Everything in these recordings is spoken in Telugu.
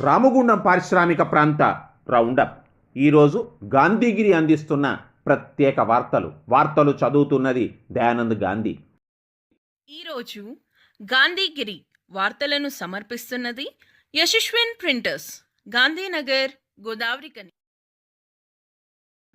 రామగుండం పారిశ్రామిక ప్రాంత రౌండప్. ఈరోజు గాంధీగిరి అందిస్తున్న ప్రత్యేక వార్తలు. వార్తలు చదువుతున్నది దయానంద్ గాంధీ. ఈరోజు గాంధీగిరి వార్తలను సమర్పిస్తున్నది యశస్విన్ ప్రింటర్స్ గాంధీనగర్ గోదావరికని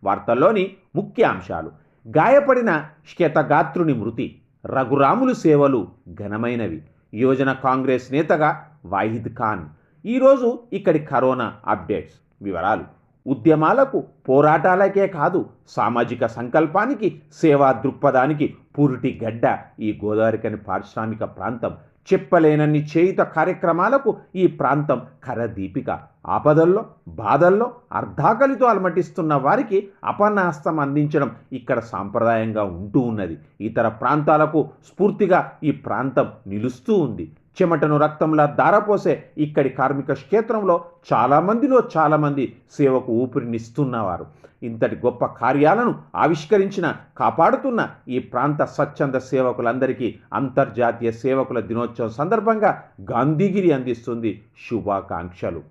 వార్తల్లోని ముఖ్య అంశాలు. గాయపడిన శ్వేతగాత్రుని మృతి. రఘురాములు సేవలు ఘనమైనవి. యోజన కాంగ్రెస్ నేతగా వాహిద్ ఖాన్. ఈరోజు ఇక్కడి కరోనా అప్డేట్స్. వివరాలు. ఉద్యమాలకు పోరాటాలకే కాదు సామాజిక సంకల్పానికి సేవా దృక్పథానికి పురిటి గడ్డ ఈ గోదావరికని పారిశ్రామిక ప్రాంతం. చెప్పలేనన్ని చేయుత కార్యక్రమాలకు ఈ ప్రాంతం కరదీపిక. ఆపదల్లో బాధల్లో అర్ధాకలితో అలమటిస్తున్న వారికి అపన్నాస్తం అందించడం ఇక్కడ సాంప్రదాయంగా ఉంటూ ఉన్నది. ఇతర ప్రాంతాలకు స్ఫూర్తిగా ఈ ప్రాంతం నిలుస్తూ ఉంది. చెమటను రక్తంలా దారపోసే ఇక్కడి కార్మిక క్షేత్రంలో చాలామందిలో చాలామంది సేవకు ఊపిరినిస్తున్నవారు. ఇంతటి గొప్ప కార్యాలను ఆవిష్కరించిన కాపాడుతున్న ఈ ప్రాంత స్వచ్ఛంద సేవకులందరికీ అంతర్జాతీయ సేవకుల దినోత్సవం సందర్భంగా గాంధీగిరి అందిస్తుంది శుభాకాంక్షలు.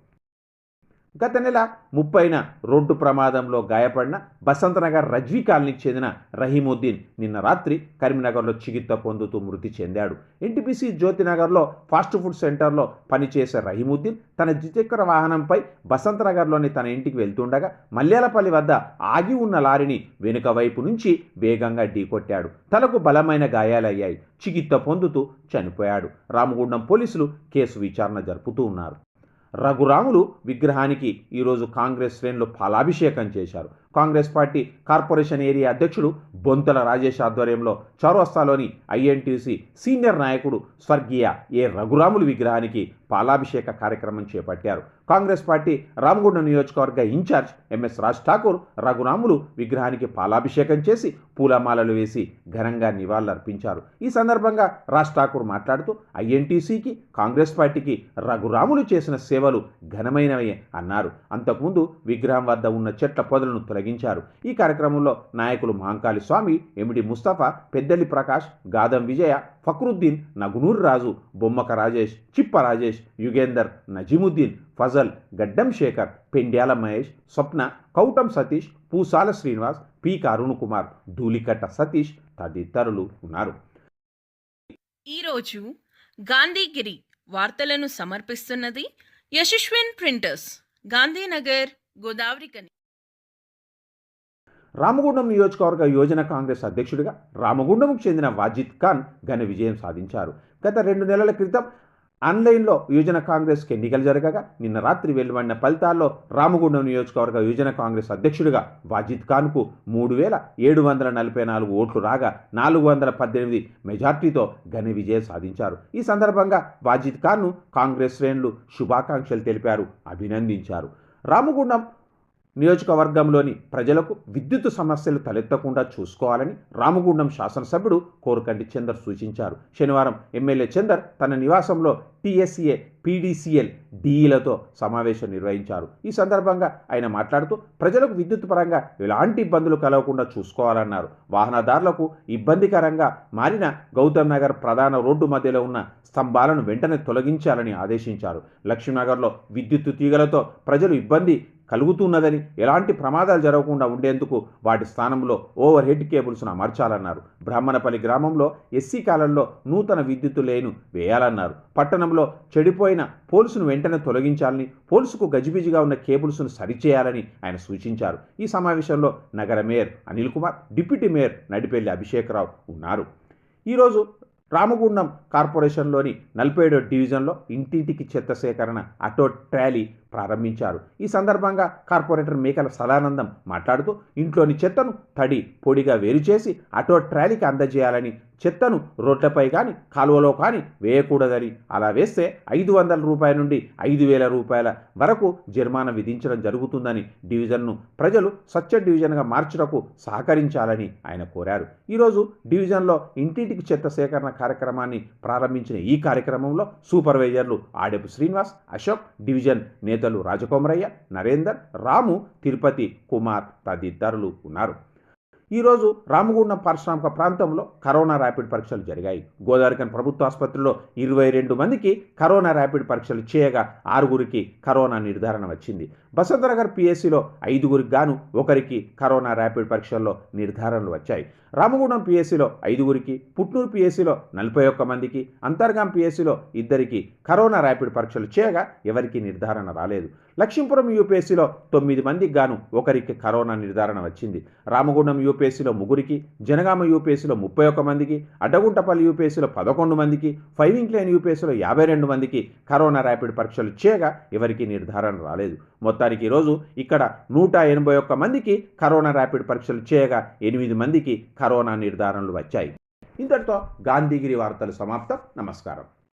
గత నెల ముప్పైన రోడ్డు ప్రమాదంలో గాయపడిన బసంతనగర్ రజ్వీ కాలనీకి చెందిన రహీముద్దీన్ నిన్న రాత్రి కరీంనగర్లో చికిత్స పొందుతూ మృతి చెందాడు. ఎన్టీపీసీ జ్యోతినగర్లో ఫాస్ట్ ఫుడ్ సెంటర్లో పనిచేసే రహీముద్దీన్ తన ద్విచక్ర వాహనంపై బసంతనగర్లోని తన ఇంటికి వెళ్తుండగా మల్యాలపల్లి వద్ద ఆగి ఉన్న లారీని వెనుక వైపు నుంచి వేగంగా ఢీకొట్టాడు. తలకు బలమైన గాయాలయ్యాయి. చికిత్స పొందుతూ చనిపోయాడు. రామగుండం పోలీసులు కేసు విచారణ జరుపుతూ ఉన్నారు. రఘురాములు విగ్రహానికి ఈరోజు కాంగ్రెస్ శ్రేణులు పాలాభిషేకం చేశారు. కాంగ్రెస్ పార్టీ కార్పొరేషన్ ఏరియా అధ్యక్షుడు బొంతల రాజేష్ ఆధ్వర్యంలో చౌరస్తాలోని ఐఎన్టీసీ సీనియర్ నాయకుడు స్వర్గీయ ఏ రఘురాములు విగ్రహానికి పాలాభిషేక కార్యక్రమం చేపట్టారు. కాంగ్రెస్ పార్టీ రామగుండం నియోజకవర్గ ఇన్ఛార్జ్ ఎంఎస్ రాజ్ ఠాకూర్ రఘురాములు విగ్రహానికి పాలాభిషేకం చేసి పూలమాలలు వేసి ఘనంగా నివాళులర్పించారు. ఈ సందర్భంగా రాజ్ ఠాకూర్ మాట్లాడుతూ ఐఎన్టీసీకి కాంగ్రెస్ పార్టీకి రఘురాములు చేసిన సేవలు ఘనమైనవే అన్నారు. అంతకుముందు విగ్రహం వద్ద ఉన్న చెట్ల పొదలను తొలగించారు. ఈ కార్యక్రమంలో నాయకులు మహంకాళి స్వామి ఎమిడి ముస్తఫా పెద్దలి ప్రకాష్ గాదం విజయ ఫక్రుద్దీన్ నగునూర్ రాజు బొమ్మక రాజేష్ చిప్ప రాజేష్ యుగేందర్ నజీముద్దీన్ ఫజల్ గడ్డం శేఖర్ పెండ్యాల మహేష్ స్వప్న కౌటం సతీష్ పూసాల శ్రీనివాస్ పీక అరుణ్ కుమార్ ధూళికట్ట సతీష్ తదితరులు ఉన్నారు. ఈరోజు గాంధీగిరి వార్తలను సమర్పిస్తున్నది యశస్విన్ ప్రింటర్స్ గాంధీనగర్ గోదావరికని రామగుండం నియోజకవర్గ యోజన కాంగ్రెస్ అధ్యక్షుడిగా రామగుండంకు చెందిన వాజిద్ ఖాన్ ఘన విజయం సాధించారు. గత రెండు నెలల క్రితం ఆన్లైన్లో యువజన కాంగ్రెస్కి ఎన్నికలు జరగగా నిన్న రాత్రి వెలువడిన ఫలితాల్లో రామగుండం నియోజకవర్గ యువజన కాంగ్రెస్ అధ్యక్షుడిగా వాజిద్ ఖాన్కు మూడు వేల ఏడు వందల నలభై నాలుగు ఓట్లు రాగా నాలుగు వందల పద్దెనిమిది మెజార్టీతో ఘన విజయం సాధించారు. ఈ సందర్భంగా వాజిద్ ఖాన్ను కాంగ్రెస్ శ్రేణులు శుభాకాంక్షలు తెలిపారు అభినందించారు. రామగుండం నియోజకవర్గంలోని ప్రజలకు విద్యుత్ సమస్యలు తలెత్తకుండా చూసుకోవాలని రామగుండం శాసనసభ్యుడు కోరకంటి చందర్ సూచించారు. శనివారం ఎమ్మెల్యే చందర్ తన నివాసంలో టీఎస్ఏ పీడీసీఎల్ డీఈలతో సమావేశం నిర్వహించారు. ఈ సందర్భంగా ఆయన మాట్లాడుతూ ప్రజలకు విద్యుత్ పరంగా ఎలాంటి ఇబ్బందులు కలగకుండా చూసుకోవాలన్నారు. వాహనదారులకు ఇబ్బందికరంగా మారిన గౌతమ్ నగర్ ప్రధాన రోడ్డు మధ్యలో ఉన్న స్తంభాలను వెంటనే తొలగించాలని ఆదేశించారు. లక్ష్మీనగర్లో విద్యుత్ తీగలతో ప్రజలు ఇబ్బంది కలుగుతున్నదని ఎలాంటి ప్రమాదాలు జరగకుండా ఉండేందుకు వాటి స్థానంలో ఓవర్ హెడ్ కేబుల్స్ను అమర్చాలన్నారు. బ్రాహ్మణపల్లి గ్రామంలో ఎస్సీ కాలంలో నూతన విద్యుత్ లేను వేయాలన్నారు. పట్టణంలో చెడిపోయిన పోల్సును వెంటనే తొలగించాలని పోల్సుకు గజిబిజిగా ఉన్న కేబుల్స్ను సరిచేయాలని ఆయన సూచించారు. ఈ సమావేశంలో నగర mayor Anil Kumar deputy mayor Nadipelli Abhishek Rao ఉన్నారు. ఈరోజు రామగుండం కార్పొరేషన్లోని నలభై ఏడో డివిజన్లో ఇంటింటికి చెత్త సేకరణ అటో ట్రాలీ ప్రారంభించారు. ఈ సందర్భంగా కార్పొరేటర్ మేకల సదానందం మాట్లాడుతూ ఇంట్లోని చెత్తను తడి పొడిగా వేరు చేసి అటో ట్రాలీకి అందజేయాలని చెత్తను రోడ్లపై కానీ కాలువలో కానీ వేయకూడదని. అలా వేస్తే ఐదు వందల రూపాయల నుండి ఐదు వేల రూపాయల వరకు జరిమానా విధించడం జరుగుతుందని డివిజన్ను ప్రజలు స్వచ్ఛ డివిజన్గా మార్చుటకు సహకరించాలని ఆయన కోరారు. ఈరోజు డివిజన్లో ఇంటింటికి చెత్త సేకరణ కార్యక్రమాన్ని ప్రారంభించిన ఈ కార్యక్రమంలో సూపర్వైజర్లు ఆడెపు శ్రీనివాస్ అశోక్ డివిజన్ నేతలు రాజకోమరయ్య నరేందర్ రాము తిరుపతి కుమార్ తదితరులు ఉన్నారు. ఈరోజు రామగుండం పారిశ్రామిక ప్రాంతంలో కరోనా ర్యాపిడ్ పరీక్షలు జరిగాయి. గోదావరికన్ ప్రభుత్వ ఆసుపత్రిలో ఇరవై రెండు మందికి కరోనా ర్యాపిడ్ పరీక్షలు చేయగా ఆరుగురికి కరోనా నిర్ధారణ వచ్చింది. బసంతనగర్ పిఎస్సిలో ఐదుగురికి గాను ఒకరికి కరోనా ర్యాపిడ్ పరీక్షల్లో నిర్ధారణలు వచ్చాయి. రామగుండం పిఎస్సిలో ఐదుగురికి పుట్నూరు పిఎస్సిలో నలభై ఒక్క మందికి అంతర్గాం పిఎస్సిలో ఇద్దరికి కరోనా ర్యాపిడ్ పరీక్షలు చేయగా ఎవరికి నిర్ధారణ రాలేదు. లక్ష్మీపురం యూపీఎస్సీలో తొమ్మిది మందికి గాను ఒకరికి కరోనా నిర్ధారణ వచ్చింది. రామగుండం యూపీఎస్సీలో ముగ్గురికి జనగామ యూపీఎస్సీలో ముప్పై ఒక్క మందికి అడ్డగుంటపల్లి యూపీఎస్సీలో పదకొండు మందికి ఫైవింగ్ లేన్ యూపీఎస్సీలో యాభై రెండు మందికి కరోనా ర్యాపిడ్ పరీక్షలు చేయగా ఎవరికి నిర్ధారణ రాలేదు. మొత్తం తారీఖు ఈరోజు ఇక్కడ నూట ఎనభై ఒక్క మందికి కరోనా ర్యాపిడ్ పరీక్షలు చేయగా ఎనిమిది మందికి కరోనా నిర్ధారణలు వచ్చాయి. ఇంతటితో గాంధీగిరి వార్తలు సమాప్తం. నమస్కారం.